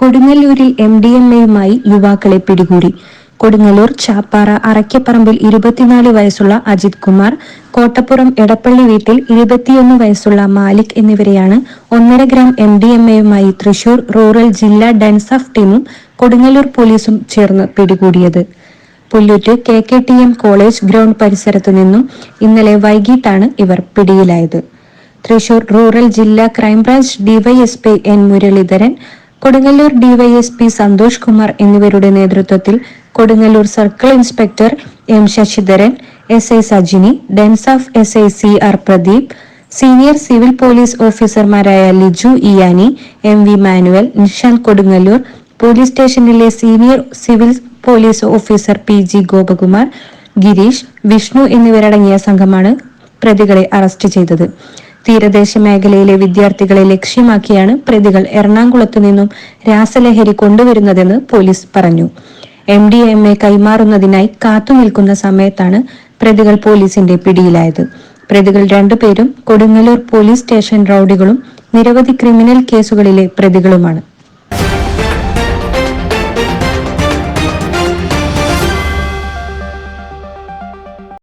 കൊടുങ്ങല്ലൂരിൽ M D M എയുമായി യുവാക്കളെ പിടികൂടി. കൊടുങ്ങല്ലൂർ ചാപ്പാറ അറയ്ക്കപ്പറമ്പിൽ ഇരുപത്തിനാല് വയസ്സുള്ള അജിത് കുമാർ കോട്ടപ്പുറം എടപ്പള്ളി വീട്ടിൽ ഇരുപത്തിയൊന്ന് വയസ്സുള്ള മാലിക് എന്നിവരെയാണ് ഒന്നര ഗ്രാം എം ഡി എം എയുമായി തൃശൂർ റൂറൽ ജില്ലാ ഡെൻസഫ് ടീമും കൊടുങ്ങല്ലൂർ പോലീസും ചേർന്ന് പിടികൂടിയത്. Pullut K K T M college ground പരിസരത്തു നിന്നും ഇന്നലെ വൈകിട്ടാണ് ഇവർ പിടിയിലായത്. തൃശൂർ റൂറൽ ജില്ലാ crime branch DYSP N Muraleedharan Kodungallur DYSP Santhosh Kumar എന്നിവരുടെ നേതൃത്വത്തിൽ Kodungallur circle inspector M Sasidharan S I Sajini dense of S I C R Pradeep senior civil police ഓഫീസർമാരായ Liju ഇയാനി M V Manuel Nishanth Kodungallur police സ്റ്റേഷനിലെ senior civil police officer P G Gopakumar Girish Vishnu എന്നിവരടങ്ങിയ സംഘമാണ് പ്രതികളെ arrest ചെയ്തത്. തീരദേശ മേഖലയിലെ വിദ്യാർത്ഥികളെ ലക്ഷ്യമാക്കിയാണ് പ്രതികൾ എറണാകുളത്തു നിന്നും രാസലഹരി കൊണ്ടുവരുന്നതെന്ന് പോലീസ് പറഞ്ഞു. എം ഡി എം എ കൈമാറുന്നതിനായി കാത്തുനിൽക്കുന്ന സമയത്താണ് പ്രതികൾ പോലീസിന്റെ പിടിയിലായത്. പ്രതികൾ രണ്ടുപേരും കൊടുങ്ങല്ലൂർ പോലീസ് സ്റ്റേഷൻ റൌഡികളും നിരവധി ക്രിമിനൽ കേസുകളിലെ പ്രതികളുമാണ്.